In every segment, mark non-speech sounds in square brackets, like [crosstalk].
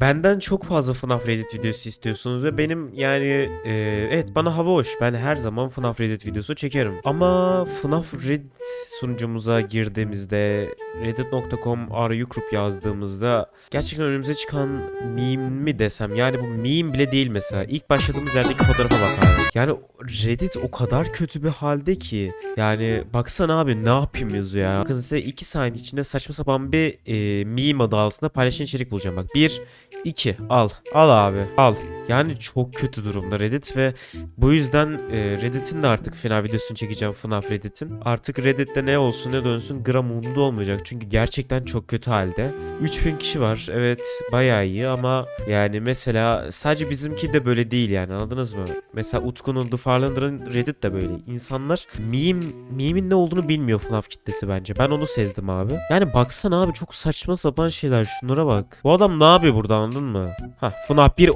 Benden çok fazla FNAF Reddit videosu istiyorsunuz ve benim yani e, evet bana hava hoş. Ben her zaman FNAF Reddit videosu çekerim. Ama FNAF Reddit sunucumuza girdiğimizde reddit.com group yazdığımızda gerçekten önümüze çıkan meme mi desem yani bu meme bile değil mesela. İlk başladığımız yerdeki fotoğrafa bak abi. Yani Reddit o kadar kötü bir halde ki yani baksana abi ne yapayım yazıyor ya. Bakın size 2 saniye içinde saçma sapan bir e, meme adı altında paylaşan içerik bulacağım bak. 1 2 al. Al abi. Al. Yani çok kötü durumda Reddit ve bu yüzden e, Reddit'in de artık final videosunu çekeceğim FNAF Reddit'in. Artık Reddit'te ne olsun ne dönsün gram umurumda olmayacak. Çünkü gerçekten çok kötü halde. 3000 kişi var. Evet bayağı iyi ama yani mesela sadece bizimki de böyle değil yani anladınız mı? Mesela Utku'nun The Farlander'ın Reddit de böyle. İnsanlar meme, meme'in ne olduğunu bilmiyor FNAF kitlesi bence. Ben onu sezdim abi. Yani baksana abi çok saçma sapan şeyler. Şunlara bak. Bu adam ne yapıyor burada anladın mı? Ha FNAF 1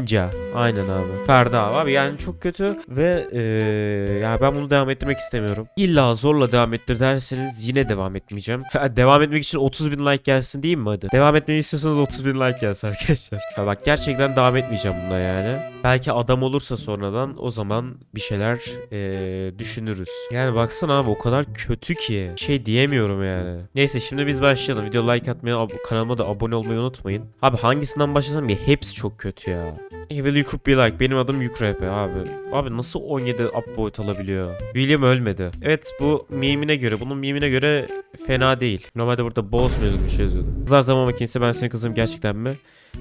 oynayınca. Aynen abi. Ferda abi. yani çok kötü ve eee yani ben bunu devam ettirmek istemiyorum. İlla zorla devam ettir derseniz yine devam etmeyeceğim. devam etmek için 30 bin like gelsin değil mi hadi? Devam etmeyi istiyorsanız 30 bin like gelsin arkadaşlar. Ha bak gerçekten devam etmeyeceğim buna yani. Belki adam olursa sonradan o zaman bir şeyler eee, düşünürüz. Yani baksana abi o kadar kötü ki. Şey diyemiyorum yani. Neyse şimdi biz başlayalım. Video like atmayı, ab- kanalıma da abone olmayı unutmayın. Abi hangisinden başlasam ya hepsi çok kötü ya. Will you could like? Benim adım Yukrep abi. Abi nasıl 17 upvote alabiliyor? William ölmedi. Evet bu mimine göre, bunun mimine göre fena değil. Normalde burada boss yazıyordu bir şey yazıyordu. Kızlar zaman makinesi ben senin kızım gerçekten mi?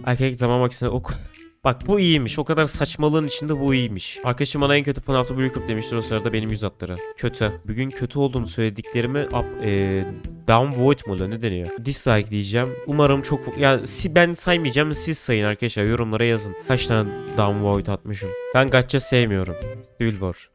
Erkek zaman makinesi ok. Bak bu iyiymiş. O kadar saçmalığın içinde bu iyiymiş. Arkadaşım bana en kötü penaltı bu Yukrep demiştir o sırada benim yüz atları. Kötü. Bugün kötü olduğunu söylediklerimi up, e, downvote mu ne deniyor? Dislike diyeceğim. Umarım çok ya si- ben saymayacağım siz sayın arkadaşlar yorumlara yazın. Kaç tane downvote atmışım. Ben Gacha sevmiyorum. Civil War.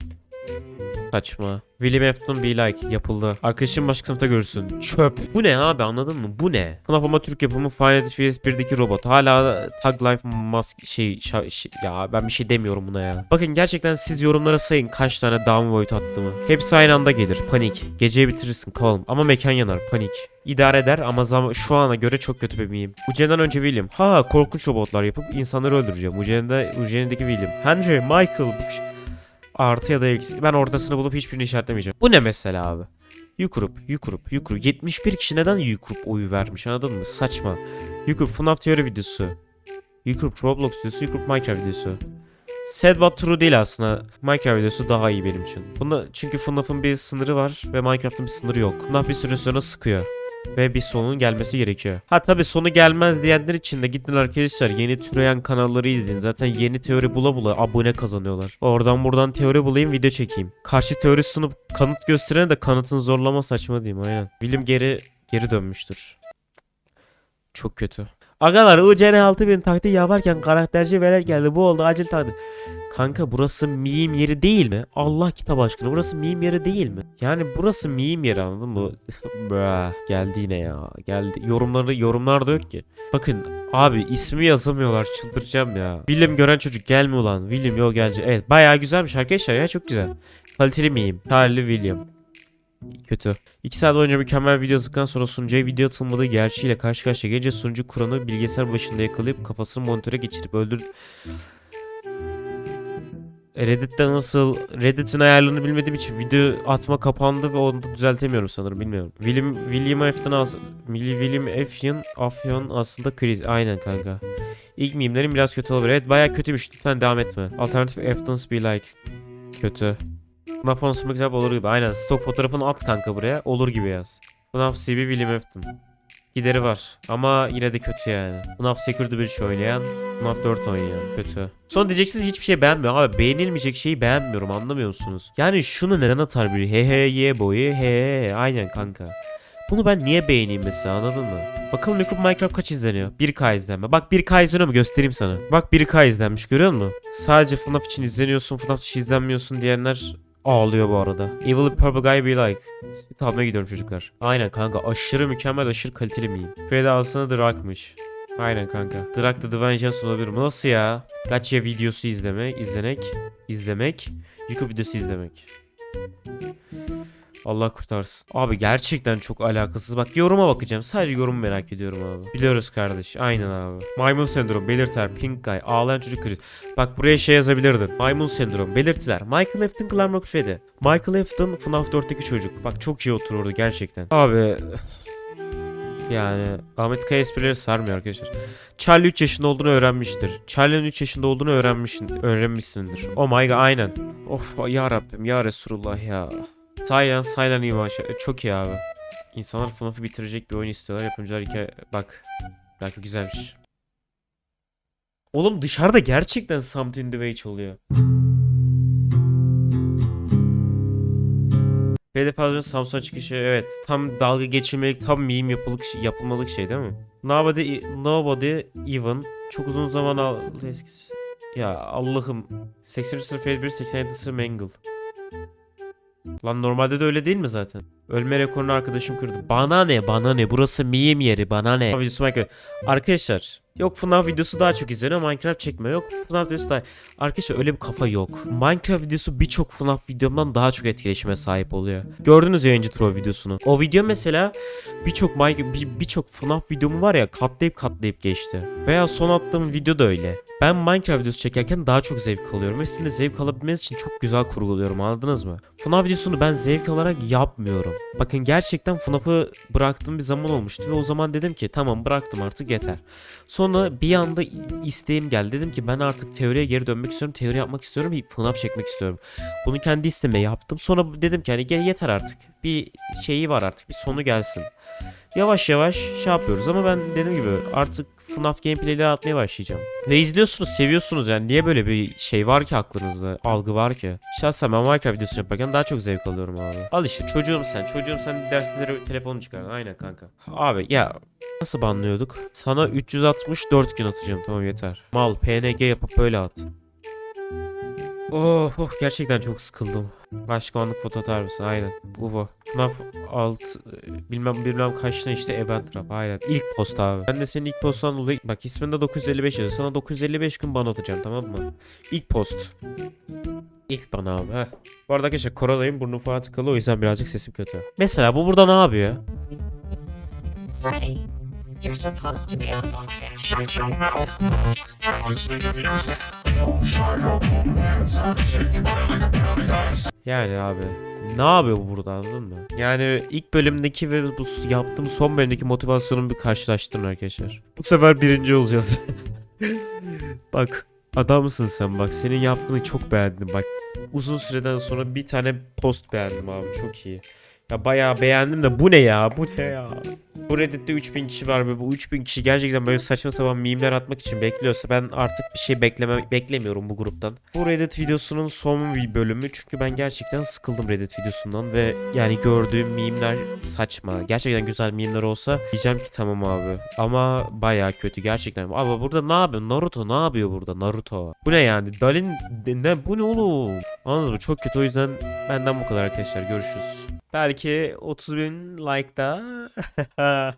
Saçma. William Afton Be Like yapıldı. Arkadaşım başka sınıfta görürsün. Çöp. Bu ne abi anladın mı? Bu ne? FNAF ama Türk yapımı Final Fantasy vs 1'deki robot. Hala Tag Life Mask şey, şey- ya ben bir şey demiyorum buna ya. Bakın gerçekten siz yorumlara sayın kaç tane downvote attığımı. Hepsi aynı anda gelir. Panik. Geceyi bitirirsin calm. Ama mekan yanar. Panik. İdare eder ama zam şu ana göre çok kötü bir miyim. Ucen'den önce William. Ha korkunç robotlar yapıp insanları öldüreceğim. Ucen'de, Ucen'deki William. Henry, Michael. Artı ya da eksi. Ben ortasını bulup hiçbirini işaretlemeyeceğim. Bu ne mesela abi? Yukrup, Yukrup, Yukrup. 71 kişi neden Yukrup oyu vermiş anladın mı? Saçma. Yukrup FNAF teori videosu. Yukrup Roblox videosu, Yukrup Minecraft videosu. Sad but true değil aslında. Minecraft videosu daha iyi benim için. Bunda çünkü FNAF'ın bir sınırı var ve Minecraft'ın bir sınırı yok. FNAF bir süre sonra sıkıyor. Ve bir sonun gelmesi gerekiyor. Ha tabi sonu gelmez diyenler için de gidin arkadaşlar yeni türeyen kanalları izleyin. Zaten yeni teori bula bula abone kazanıyorlar. Oradan buradan teori bulayım video çekeyim. Karşı teori sunup kanıt gösterene de kanıtın zorlama saçma diyeyim aynen. Bilim geri geri dönmüştür. Çok kötü. Agalar UCN 6000 taktiği yaparken karakterci velet geldi. Bu oldu acil taktik. Kanka burası meme yeri değil mi? Allah kitap aşkına burası meme yeri değil mi? Yani burası meme yeri anladın mı? [laughs] Bra, geldi yine ya. Geldi. Yorumları yorumlar da yok ki. Bakın abi ismi yazamıyorlar çıldıracağım ya. William gören çocuk gelme ulan. William yok gelecek. Evet bayağı güzelmiş arkadaşlar ya çok güzel. Kaliteli miyim? Charlie William. Kötü. 2 saat boyunca mükemmel video yazdıktan sonra sunucuya video atılmadığı gerçeğiyle karşı karşıya gelince sunucu Kur'an'ı bilgisayar başında yakalayıp kafasını monitöre geçirip öldür... Reddit'te nasıl Reddit'in ayarlarını bilmediğim için video atma kapandı ve onu da düzeltemiyorum sanırım bilmiyorum. William William Afton as William Afyon Afyon aslında kriz aynen kanka. İlk mimlerim biraz kötü olabilir. Evet bayağı kötüymüş. Lütfen devam etme. Alternative Aftons be like. Kötü. Konusunda kitap olur gibi. Aynen. Stok fotoğrafını at kanka buraya. Olur gibi yaz. FNAF CB William Afton. Gideri var. Ama yine de kötü yani. FNAF Security Breach oynayan. FNAF 4 oynayan. Kötü. Son diyeceksiniz hiçbir şey beğenmiyorum. Abi beğenilmeyecek şeyi beğenmiyorum anlamıyor musunuz? Yani şunu neden atar biri? He he ye boyu. He he. Aynen kanka. Bunu ben niye beğeneyim mesela anladın mı? Bakalım Microbe Minecraft kaç izleniyor? 1K izlenme. Bak 1K izleniyor mu göstereyim sana. Bak 1K izlenmiş görüyor musun? Sadece FNAF için izleniyorsun FNAF için izlenmiyorsun diyenler ağlıyor bu arada. Evil Purple Guy Be Like. Süt almaya gidiyorum çocuklar. Aynen kanka aşırı mükemmel aşırı kaliteli miyim? Freddy aslında Drak'mış. Aynen kanka. Drak da The Vengeance olabilir mi? Nasıl ya? Gacha videosu izlemek, izlemek, izlemek, YouTube videosu izlemek. Allah kurtarsın. Abi gerçekten çok alakasız. Bak yoruma bakacağım. Sadece yorum merak ediyorum abi. Biliyoruz kardeş. Aynen abi. Maymun sendromu belirtiler. Pink guy. Ağlayan çocuk kriz. Bak buraya şey yazabilirdin. Maymun sendromu belirtiler. Michael Afton Glamrock Freddy. Michael Afton FNAF 4'teki çocuk. Bak çok iyi otururdu gerçekten. Abi yani Ahmet Kaya esprileri sarmıyor arkadaşlar. Charlie 3 yaşında olduğunu öğrenmiştir. Charlie'nin 3 yaşında olduğunu öğrenmişsin, öğrenmişsindir. Oh my god aynen. Of ya Rabbim ya Resulullah ya. Saylan Saylan iyi maşallah. E, Çok iyi abi. İnsanlar FNAF'ı bitirecek bir oyun istiyorlar. Yapımcılar hikaye... Bak. Bak güzelmiş. Oğlum dışarıda gerçekten Something the Way çalıyor. Az önce Samsung çıkışı evet tam dalga geçilmelik tam meme yapılık yapılmalık şey değil mi? Nobody, nobody even çok uzun zaman al eskisi. Ya Allah'ım 83 sınıf 1 87 sınıf Mangle. Lan normalde de öyle değil mi zaten? Ölme rekorunu arkadaşım kırdı. Bana ne bana ne burası meme yeri bana ne. Videosu Minecraft. Arkadaşlar yok FNAF videosu daha çok izleniyor Minecraft çekme yok FNAF videosu daha. Arkadaşlar öyle bir kafa yok. Minecraft videosu birçok FNAF videomdan daha çok etkileşime sahip oluyor. Gördünüz yayıncı troll videosunu. O video mesela birçok birçok FNAF videomu var ya katlayıp katlayıp geçti. Veya son attığım video da öyle. Ben Minecraft videosu çekerken daha çok zevk alıyorum ve sizin de zevk alabilmeniz için çok güzel kurguluyorum anladınız mı? FNAF videosunu ben zevk alarak yapmıyorum. Bakın gerçekten FNAF'ı bıraktığım bir zaman olmuştu ve o zaman dedim ki tamam bıraktım artık yeter. Sonra bir anda isteğim geldi. Dedim ki ben artık teoriye geri dönmek istiyorum. Teori yapmak istiyorum. Bir FNAF çekmek istiyorum. Bunu kendi isteme yaptım. Sonra dedim ki hani yeter artık. Bir şeyi var artık. Bir sonu gelsin. Yavaş yavaş şey yapıyoruz ama ben dediğim gibi artık FNAF gameplay'leri atmaya başlayacağım. Ve izliyorsunuz, seviyorsunuz yani. Niye böyle bir şey var ki aklınızda? Algı var ki. Şahsen ben Minecraft videosu yaparken daha çok zevk alıyorum abi. Al işte çocuğum sen. Çocuğum sen derslere telefonu çıkar. Aynen kanka. Abi ya Nasıl banlıyorduk? Sana 364 gün atacağım tamam yeter. Mal PNG yapıp böyle at. Oh, oh gerçekten çok sıkıldım. Başkanlık foto atar mısın? Aynen. Uvo. FNAF alt bilmem bilmem kaçta işte Event Trap. Aynen. İlk post abi. Ben de senin ilk posttan dolayı bak isminde 955 yazıyor. Sana 955 gün ban atacağım tamam mı? İlk post. İlk bana abi. Heh. Bu arada arkadaşlar koronayım burnum falan tıkalı o yüzden birazcık sesim kötü. Mesela bu burada ne yapıyor? Freddy, you're supposed to be unwatching. Yani abi ne yapıyor bu burada anladın mı? Yani ilk bölümdeki ve bu yaptığım son bölümdeki motivasyonumu bir karşılaştırın arkadaşlar. Bu sefer birinci olacağız. [laughs] bak adamsın sen bak senin yaptığını çok beğendim bak. Uzun süreden sonra bir tane post beğendim abi çok iyi. Ya bayağı beğendim de bu ne ya bu ne ya. Bu Reddit'te 3000 kişi var ve bu 3000 kişi gerçekten böyle saçma sapan mimler atmak için bekliyorsa ben artık bir şey bekleme beklemiyorum bu gruptan. Bu Reddit videosunun son bir bölümü çünkü ben gerçekten sıkıldım Reddit videosundan ve yani gördüğüm mimler saçma. Gerçekten güzel mimler olsa diyeceğim ki tamam abi. Ama bayağı kötü gerçekten. Abi burada ne yapıyor? Naruto ne yapıyor burada? Naruto. Bu ne yani? Dalin ne bu ne oğlum? Anladınız mı? Çok kötü o yüzden benden bu kadar arkadaşlar. Görüşürüz. Belki 30 bin like da [laughs]